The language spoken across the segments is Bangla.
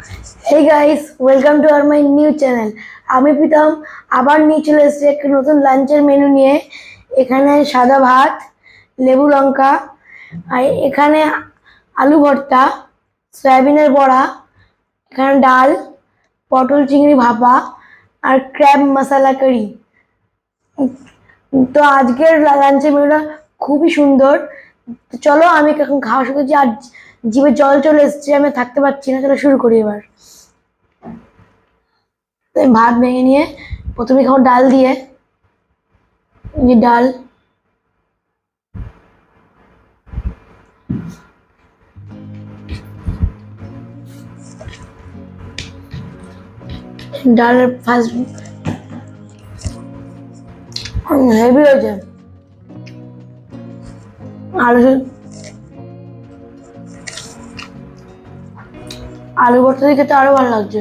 Hey guys, welcome to our my new channel. আমি প্রীতম আবার নিয়ে চলে এসেছি একটা নতুন লাঞ্চের মেনু নিয়ে। এখানে সাদা ভাত লেবু লঙ্কা আর এখানে আলু ভর্তা সয়াবিনের বড়া এখানে ডাল পটল চিংড়ি ভাপা আর ক্র্যাব মশলা কারি তো আজকের লাঞ্চের মেনুটা খুবই সুন্দর। চলো আমি এখন খাওয়া শুরু করছি। আর জিভে জল চলে এসছে, আমি থাকতে পারছি না, চলো শুরু করি এবার। ভাত ভেঙে নিয়ে প্রথমে খাব ডাল দিয়ে। ডাল। ডাল ফার্স্ট হেভি হয়েছে। আলু আলু ভর্তা দিয়ে খেতে আরও ভালো লাগছে।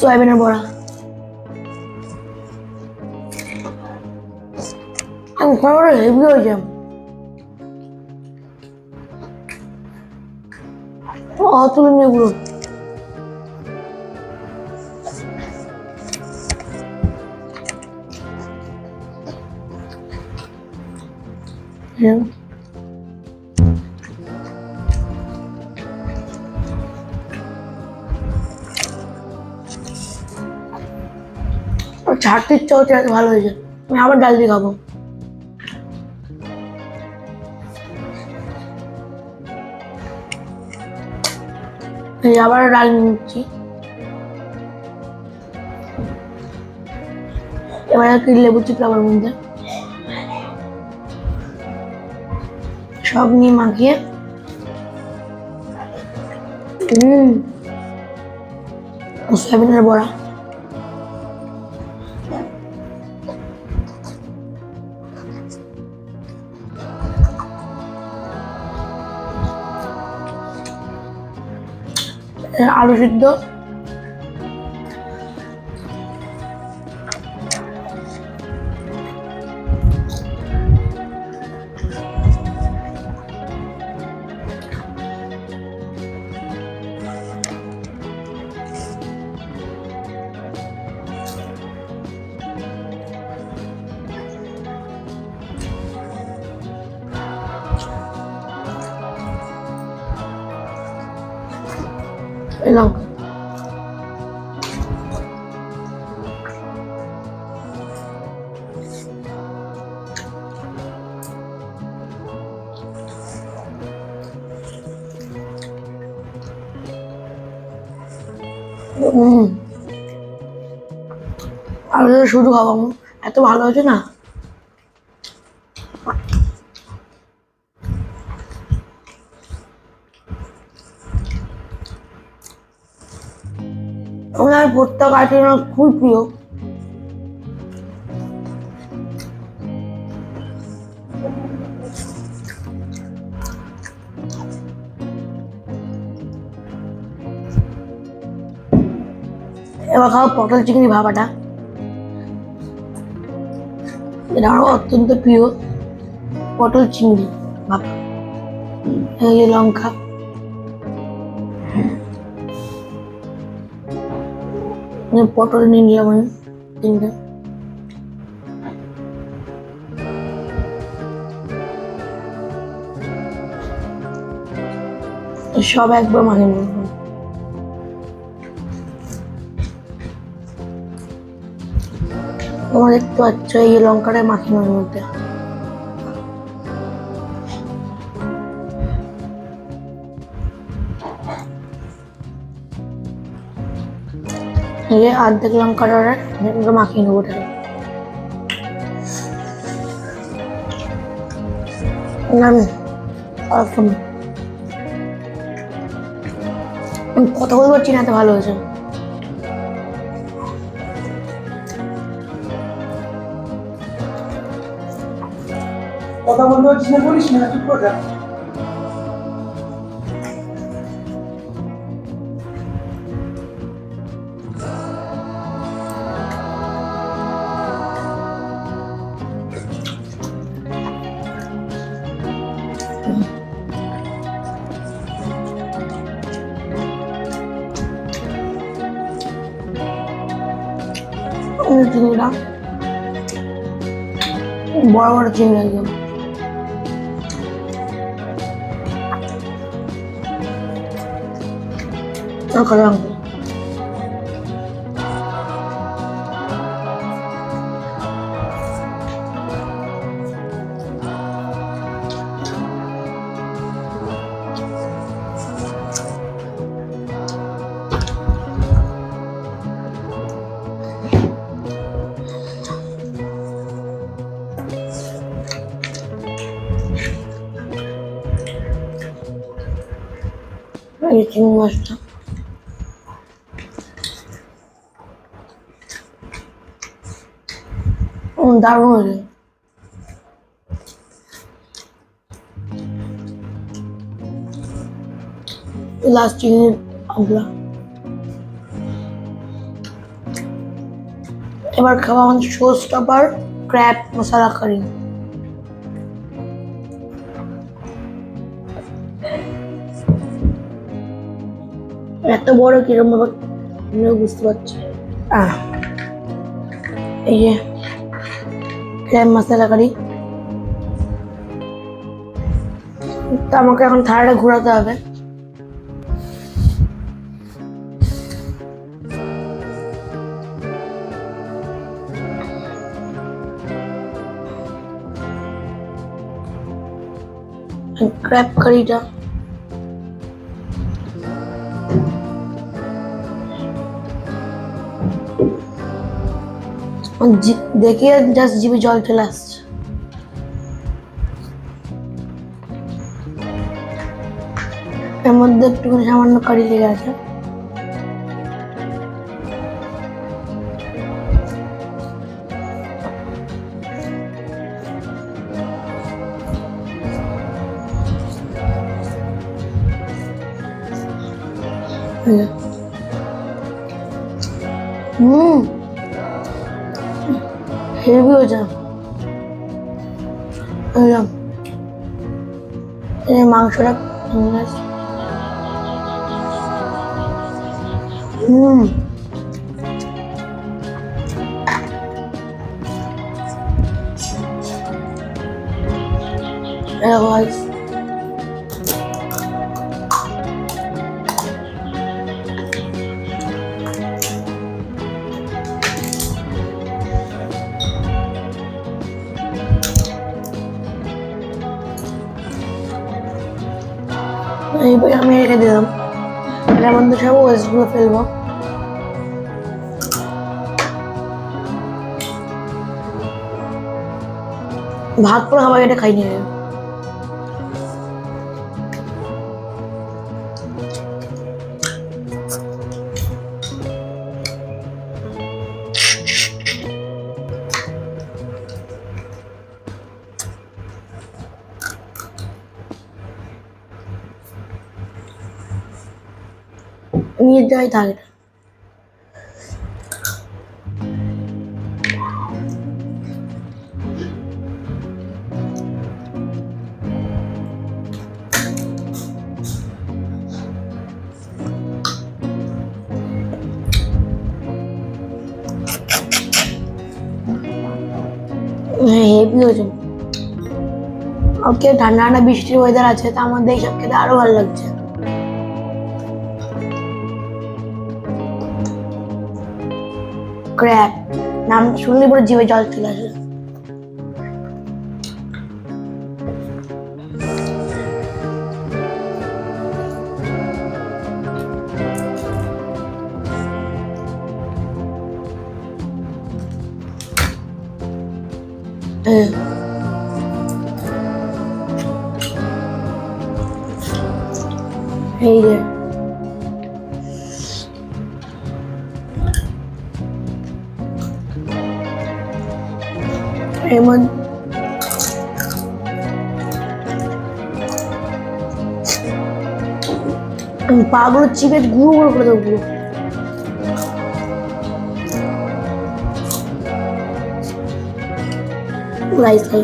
সয়াবিনের বড়া। হেভি হয়েছে। অতুলনীয়গুলো হ্যাঁ। ছাড়তে ইচ্ছা হচ্ছে ভালো হয়েছে। আমি আবার ডাল দিয়ে খাব। আবার ডাল নিচ্ছি। এবার কি লেবু চিপড়াবার মধ্যে। সব নিয়ে মাখিয়ে। হুম সয়াবিনের বড়া। আলু সিদ্ধ। হুম আর শুধু খাব। এত ভালো হয়েছে না? আমার ভর্তা কাটি আমার খুব প্রিয়। এবার খাব পটল চিংড়ি ভাবাটা। এটা আমার অত্যন্ত প্রিয় পটল চিংড়ি এই লঙ্কা। পটল নিয়ে নিলাম আমি তিনটে। সব একবার মাখিয়ে নেব। তোমার দেখতে পাচ্ছ এই লঙ্কাটা মাখিয়ে নেওয়ার মধ্যে এই যে অর্ধেক লঙ্কাটা ওটা মাখিয়ে নেব ওটাকে বলতে পারছি না ভালো হয়েছে। কথা বলতে পারছিস না বলিস না, চুপ করে 중이라 뭐라 그러지 이거 나 그냥 এই চিংড়ি মাছটা দারুণ হয়েছে লাস্ট চিংড়ির আবলা। এবার খাওয়া আমাদের show stopper crab masala curry এত বড় কিরম ভাবে আমিও বুঝতে পারছি? আহ এই যে ক্র্যাপ মশলা কারি তো আমাকে এখন থালাটা ঘোরাতে হবে। ক্র্যাপ কারিটা জি- দেখে জাস্ট জিভে জল চলে আসছে এর মধ্যে একটুখানি সামান্য কারি লেগে আছে। এই যে। হুম। হেভি হয়েছে এই মাংসটা হুম। Yeah, এর মধ্যে সব ওয়েস্টগুলো ফেলব ভাগ করে খাবার এটা খাই নিয়ে যাবে নিয়ে যাই থাক এটা হ্যাঁ হেভি হয়েছে ওকে ঠান্ডা ঠান্ডা বৃষ্টির ওয়েদার আছে তার মধ্যে এইসব খেতে আরও ভালো লাগছে। ক্র্যাপ নাম শুনলে পরে জিভে জল চলে আসে। এই যে পাগুলো চিপে গুঁড়ো গুঁড়ো করে দেবো পুরো। রাইস খাই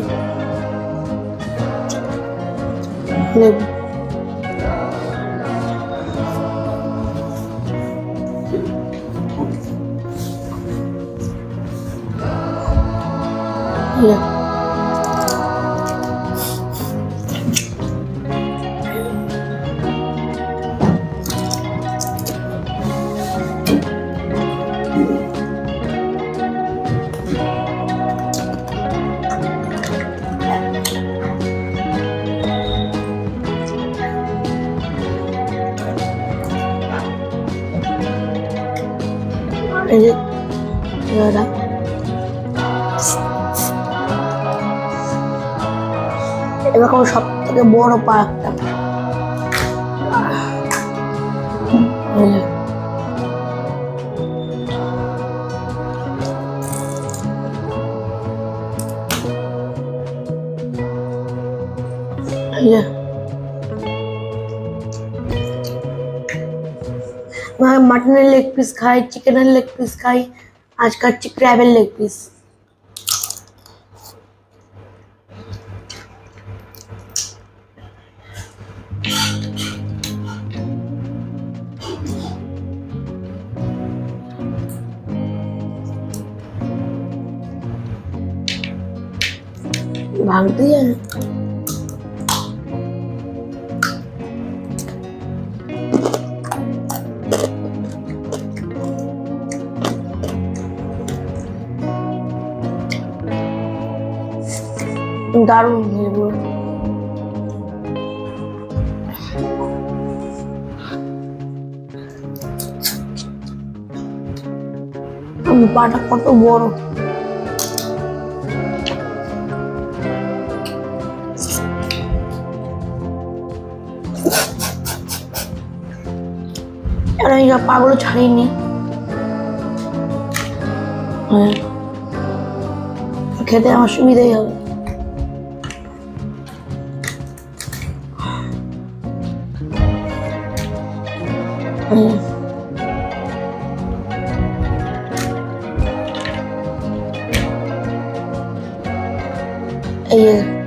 লেবু ইয়ে। এই যে এটা এরকম সব থেকে বড় পার্কটা। এই वहाँ मटन लेग पीस खाए चिकन लेग पीस खाई, आज का क्रैब एंड लेग पीस। भाग दिया দারুণ এগুলো। পাটা কত বড়। আর সব পাগুলো ছাড়িনি। হ্যাঁ। খেতে আমার সুবিধাই হবে। হুম। এই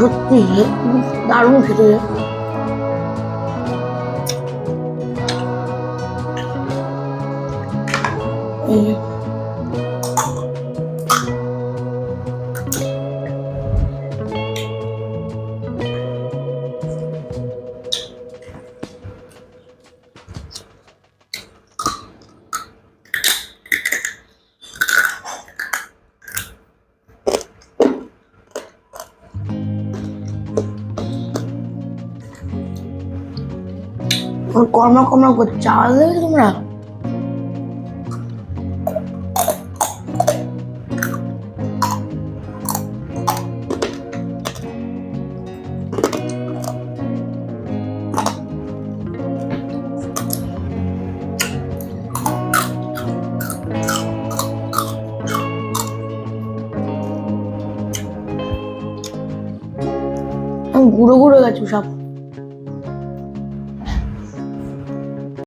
সত্যি দারুণ খেতে। কর্মা কর্মা করছে চাল দেবে তোমরা? গুঁড়ো গুঁড়ো গেছে সব।